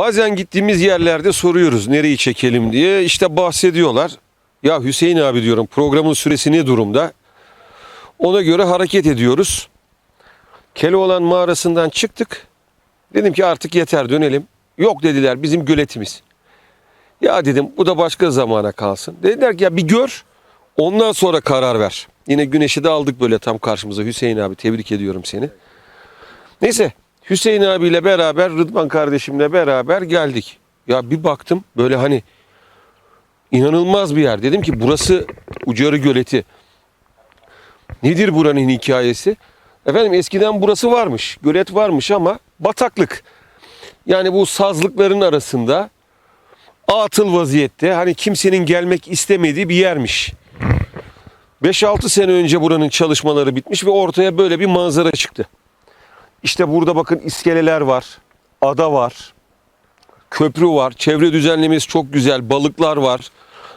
Bazen gittiğimiz yerlerde soruyoruz nereyi çekelim diye. İşte bahsediyorlar. Ya Hüseyin abi diyorum programın süresi ne durumda? Ona göre hareket ediyoruz. Keloğlan mağarasından çıktık. Dedim ki artık yeter dönelim. Yok dediler bizim göletimiz. Ya dedim bu da başka zamana kalsın. Dediler ki ya bir gör ondan sonra karar ver. Yine güneşi de aldık böyle tam karşımıza. Hüseyin abi tebrik ediyorum seni. Neyse Hüseyin abiyle beraber Rıdvan kardeşimle beraber geldik. Ya bir baktım böyle hani inanılmaz bir yer. Dedim ki burası Ucarı Göleti. Nedir buranın hikayesi? Efendim eskiden burası varmış. Gölet varmış ama bataklık. Yani bu sazlıkların arasında atıl vaziyette hani kimsenin gelmek istemediği bir yermiş. 5-6 sene önce buranın çalışmaları bitmiş ve ortaya böyle bir manzara çıktı. İşte burada bakın iskeleler var, ada var, köprü var, çevre düzenlemesi çok güzel, balıklar var.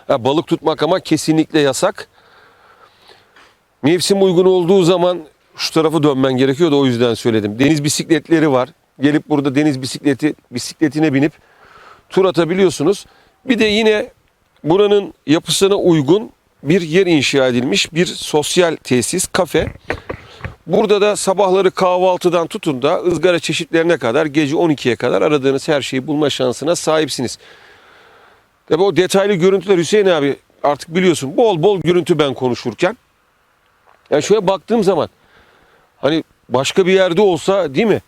Ya balık tutmak ama kesinlikle yasak. Mevsim uygun olduğu zaman şu tarafı dönmen gerekiyor da o yüzden söyledim. Deniz bisikletleri var. Gelip burada deniz bisikleti bisikletine binip tur atabiliyorsunuz. Bir de yine buranın yapısına uygun bir yer inşa edilmiş bir sosyal tesis, kafe. Burada da sabahları kahvaltıdan tutun da ızgara çeşitlerine kadar gece 12'ye kadar aradığınız her şeyi bulma şansına sahipsiniz. Tabi o detaylı görüntüler Hüseyin abi artık biliyorsun bol bol görüntü ben konuşurken. Yani şöyle baktığım zaman hani başka bir yerde olsa değil mi?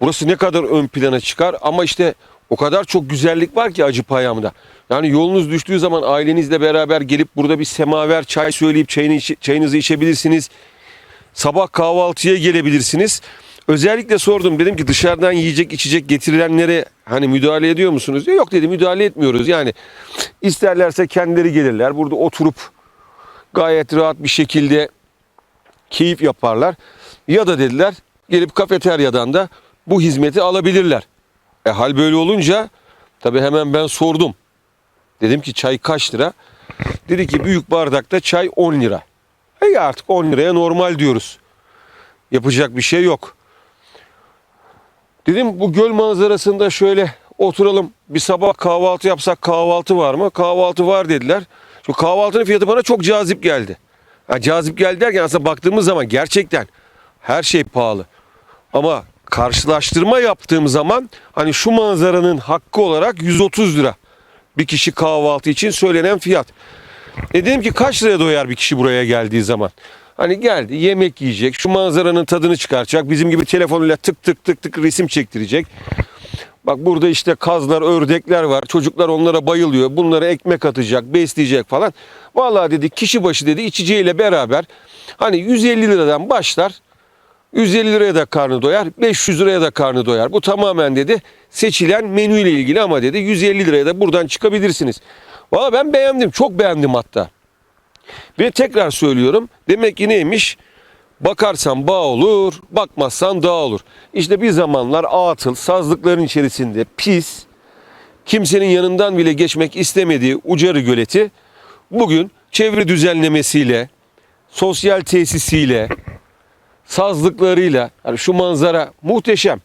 Burası ne kadar ön plana çıkar ama işte o kadar çok güzellik var ki acı payamda. Yani yolunuz düştüğü zaman ailenizle beraber gelip burada bir semaver çay söyleyip çayını, çayınızı içebilirsiniz. Sabah kahvaltıya gelebilirsiniz. Özellikle sordum dedim ki dışarıdan yiyecek içecek getirilenlere hani müdahale ediyor musunuz? diye. Yok dedi müdahale etmiyoruz. Yani isterlerse kendileri gelirler. Burada oturup gayet rahat bir şekilde keyif yaparlar. Ya da dediler gelip kafeteryadan da bu hizmeti alabilirler. E hal böyle olunca tabii hemen ben sordum. Dedim ki çay kaç lira? Dedi ki büyük bardakta çay 10 lira. Ya artık 10 liraya normal diyoruz. Yapacak bir şey yok. Dedim bu göl manzarasında şöyle oturalım bir sabah kahvaltı yapsak kahvaltı var mı? Kahvaltı var dediler. Şu kahvaltının fiyatı bana çok cazip geldi. Ha, cazip geldi derken aslında baktığımız zaman gerçekten her şey pahalı. Ama karşılaştırma yaptığım zaman hani şu manzaranın hakkı olarak 130 lira. Bir kişi kahvaltı için söylenen fiyat. E dedim ki kaç liraya doyar bir kişi buraya geldiği zaman? Hani geldi yemek yiyecek, şu manzaranın tadını çıkaracak, bizim gibi telefonuyla tık tık tık tık resim çektirecek. Bak burada işte kazlar, ördekler var. Çocuklar onlara bayılıyor. Bunlara ekmek atacak, besleyecek falan. Vallahi dedi kişi başı dedi içeceğiyle beraber hani 150 liradan başlar. 150 liraya da karnı doyar, 500 liraya da karnı doyar. Bu tamamen dedi seçilen menüyle ilgili ama dedi 150 liraya da buradan çıkabilirsiniz. Valla ben beğendim, çok beğendim hatta. Ve tekrar söylüyorum. Demek ki neymiş? Bakarsan bağ olur, bakmazsan dağ olur. İşte bir zamanlar atıl, sazlıkların içerisinde pis, kimsenin yanından bile geçmek istemediği Ucarı Göleti bugün çevre düzenlemesiyle, sosyal tesisiyle, sazlıklarıyla yani şu manzara muhteşem.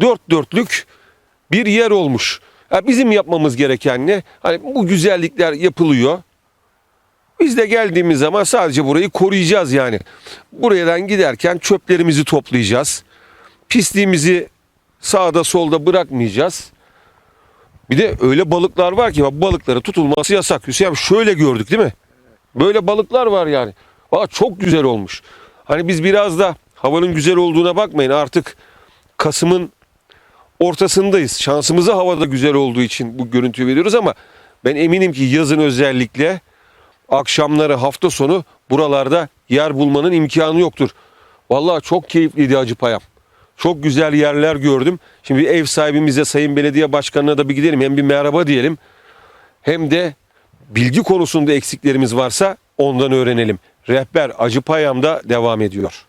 Dört dörtlük bir yer olmuş. Bizim yapmamız gereken ne? Hani bu güzellikler yapılıyor. Biz de geldiğimiz zaman sadece burayı koruyacağız yani. Buradan giderken çöplerimizi toplayacağız. Pisliğimizi sağda solda bırakmayacağız. Bir de öyle balıklar var ki bak balıkları tutulması yasak. Hüseyin şöyle gördük değil mi? Böyle balıklar var yani. Valla çok güzel olmuş. Hani biz biraz da havanın güzel olduğuna bakmayın artık Kasım'ın ortasındayız. Şansımıza havada güzel olduğu için bu görüntüyü veriyoruz ama ben eminim ki yazın özellikle akşamları hafta sonu buralarda yer bulmanın imkanı yoktur. Vallahi çok keyifliydi Hacı Payam. Çok güzel yerler gördüm. Şimdi ev sahibimize Sayın Belediye Başkanı'na da bir gidelim. Hem bir merhaba diyelim. Hem de bilgi konusunda eksiklerimiz varsa ondan öğrenelim. Rehber Acı Payam'da devam ediyor.